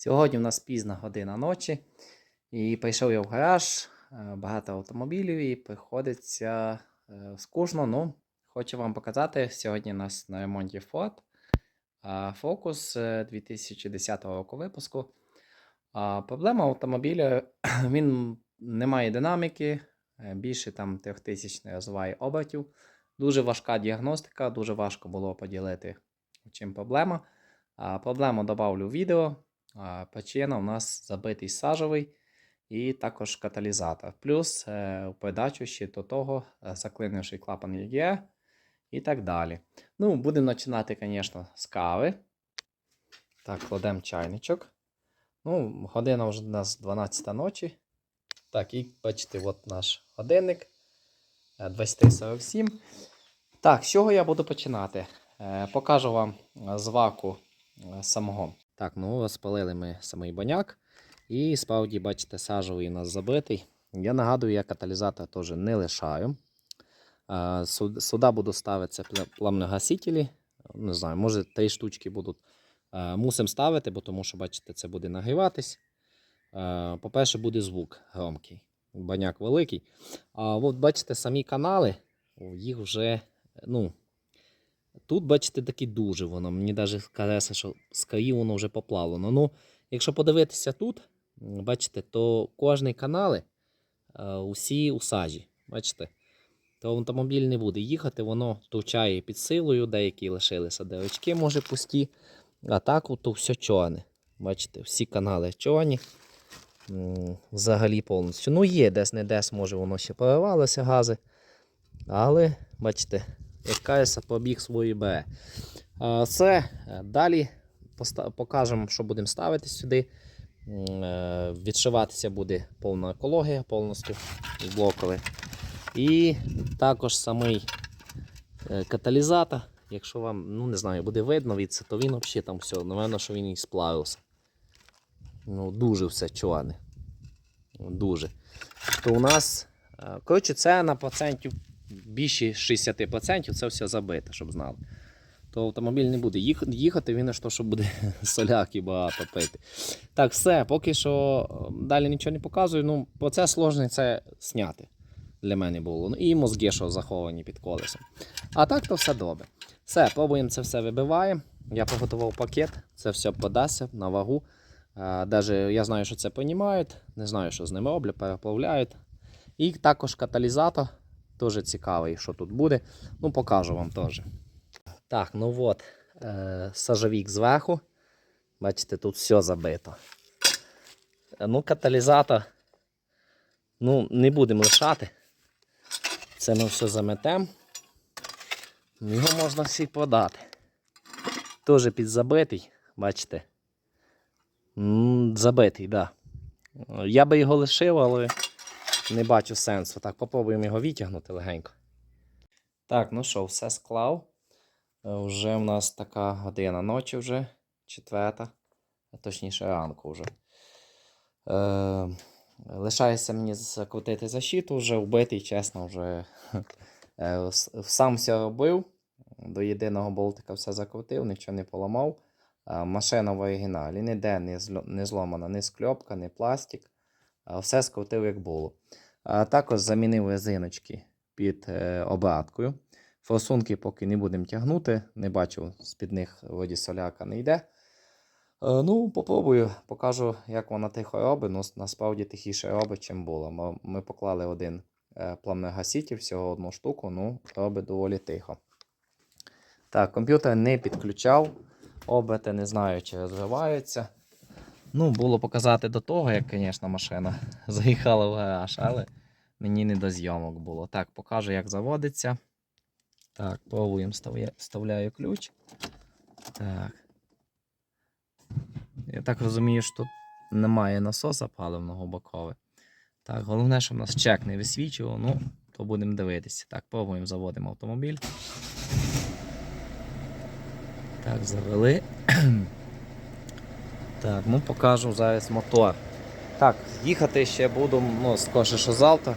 Сьогодні у нас пізна година ночі, і прийшов я в гараж, е, багато автомобілів, і приходиться е, скучно. Ну, хочу вам показати. Сьогодні у нас на ремонті Ford Focus е, 2010 року випуску. Проблема автомобіля, він не має динаміки, е, більше там 3000 не розвиває обертів. Дуже важка діагностика, дуже важко було поділити, чим проблема. Проблему добавлю в відео. А, Причина у нас забитий сажовий і також каталізатор. Плюс е, в передачу ще до того е, заклинивший клапан ЄГЕ і так далі. Ну, будемо починати, звісно, з кави. Так, кладемо чайничок. Ну, година вже у нас 12 ночі. Так, і бачите, от наш годинник. е, 23.47. Так, з чого я буду починати? Е, Покажу вам е, зваку е, самого. Так, ну розпалили ми самий баняк. І справді, бачите, сажовий у нас забитий. Я нагадую, я каталізатор теж не лишаю. Сюди буду ставити пламногасителі. Не знаю, може три штучки будуть. Мусимо ставити, бо тому що, бачите, це буде нагріватись. По-перше, буде звук громкий. Баняк великий. А от бачите, самі канали, їх вже, ну, тут, бачите, такі дуже воно. Мені навіть кажеться, що з країв воно вже поплавлено. Ну, якщо подивитися тут, бачите, то кожний канали е, усі у сажі. Бачите? То автомобіль не буде їхати, воно товчає під силою, деякі лишилися дирочки, може пусті. А так то все чорне. Бачите, всі канали чорні. Взагалі повністю. Ну, є десь не десь, може, воно ще поривалося гази. Але, бачите, кажеться, побіг свої бере. Це далі покажемо, що будемо ставити сюди. Е, Відшиватися буде повна екологія повністю блокове. І також самий е, каталізатор. Якщо вам, ну не знаю, буде видно від це, то він взагалі там все. Напевно, що він і сплавився. Ну, дуже все чорне. Дуже. То у нас, е, коротше, це на процентів більше 60% це все забите, щоб знали. То автомобіль не буде їхати, він аж то, що буде соляки багато пити. Так, все, поки що е, далі нічого не показую. Ну, процес сложний це зняти для мене було. Ну, і мозги, що заховані під колесом. А так то все добре. Все, пробуємо це все вибиваємо. Я приготував пакет, це все подасться на вагу. А, Даже я знаю, що це понімають, не знаю, що з ними роблять, переплавляють. І також каталізатор. Дуже цікавий, що тут буде. Ну, покажу вам теж. Так, ну от, е, сажовік зверху. Бачите, тут все забито. Е, Ну, каталізатор. Ну, не будемо лишати. Це ми все заметемо. Його можна всі подати. Теж підзабитий, бачите. Забитий, так. Да. Я би його лишив, але не бачу сенсу. Так, попробуємо його витягнути легенько. Так, ну що, все склав. Е, Вже в нас така година ночі вже, четверта, а точніше ранку вже. Е, лишається мені закрутити защиту, вже вбитий, чесно, вже е, сам все робив. До єдиного болтика все закрутив, нічого не поламав. Машина в оригіналі. Ніде не зломана ні скльопка, ні пластик. Все скрутив, як було. Також замінив резиночки під е, обраткою. Форсунки поки не будемо тягнути. Не бачу, з-під них вроді соляка не йде. Е, Ну, попробую, покажу, як вона тихо робить. Ну, насправді тихіше робить, чим було. Ми- поклали один е, пламногаситель, всього одну штуку, ну, робить доволі тихо. Так, комп'ютер не підключав. Оберти не знаю, чи розвиваються. Ну, було показати до того, як, звісно, машина заїхала в гараж, але мені не до зйомок було. Так, покажу, як заводиться. Так, пробуємо, вставля- вставляю ключ. Так. Я так розумію, що тут немає насоса паливного бокове. Так, головне, щоб нас чек не висвічував, ну, то будемо дивитися. Так, пробуємо, заводимо автомобіль. Так, завели. Так, ну покажу зараз мотор. Так, їхати ще буду, ну, скорше, що завтра.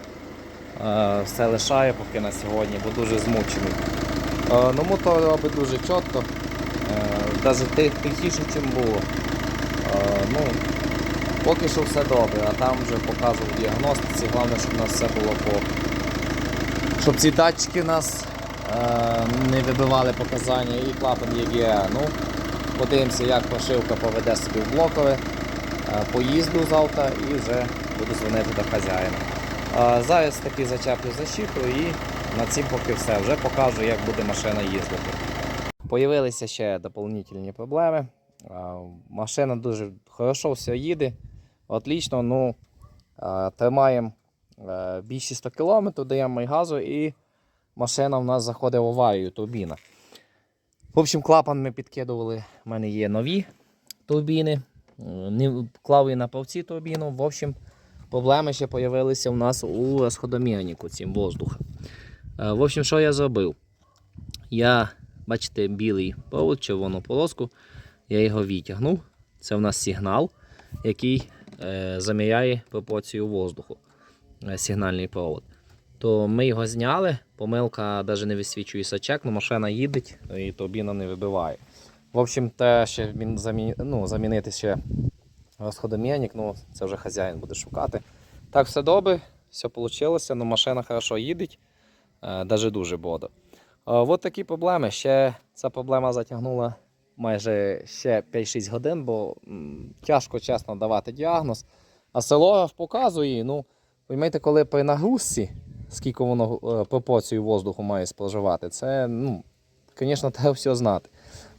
Е, все лишаю поки на сьогодні, бо дуже змучений. Е, ну, мотор робить дуже чітко. Навіть тихіше, ніж було. Е, ну, поки що все добре, а там вже показував діагностиці. Головне, щоб у нас все було по. Щоб ці датчики нас е, не вибивали показання і клапан ЄГА. Ну, подивимося, як прошивка поведе собі в блокове. Е, Поїзду завтра і вже буду дзвонити до хазяїна. Е, Зараз таки зачеплю защиту і на цім поки все. Вже покажу, як буде машина їздити. Появилися ще доповнительні проблеми. Машина дуже хорошо все їде. Отлично, ну тримаємо е, більше 100 км, даємо газу, і машина в нас заходить в аварію, турбіна. В общем, клапан ми підкидували. У мене є нові турбіни. Клав і на повці турбіну. В общем, проблеми ще з'явилися у нас у розходомірнику цим воздуха. Е, В общем, що я зробив? Я, бачите, білий провод, червону полоску, я його відтягнув. Це в нас сигнал, який е, заміряє пропорцію воздуху. Е, сигнальний провод. То ми його зняли, помилка навіть не висвічує сачек, але машина їде і турбіна не вибиває. В общем, те, ще ну, замінити ще розходомірник, ну це вже хазяїн буде шукати. Так, все добре, все вийшло, ну, машина хорошо їде, навіть дуже бодро. От такі проблеми. Ще ця проблема затягнула майже ще 5-6 годин, бо тяжко чесно давати діагноз. А селограф показує, ну, поймете, коли при нагрузці, скільки воно е, пропорцію воздуху має споживати, це, ну, звісно, треба все знати.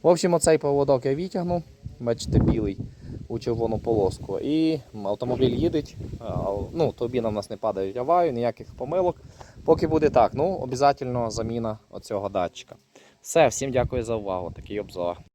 В общем, оцей проводок я витягнув, бачите, білий у червону полоску. І автомобіль їде, ну, турбіна в нас не падає в аварію, ніяких помилок. Поки буде так, ну, обов'язково заміна оцього датчика. Все, всім дякую за увагу. Такий обзор.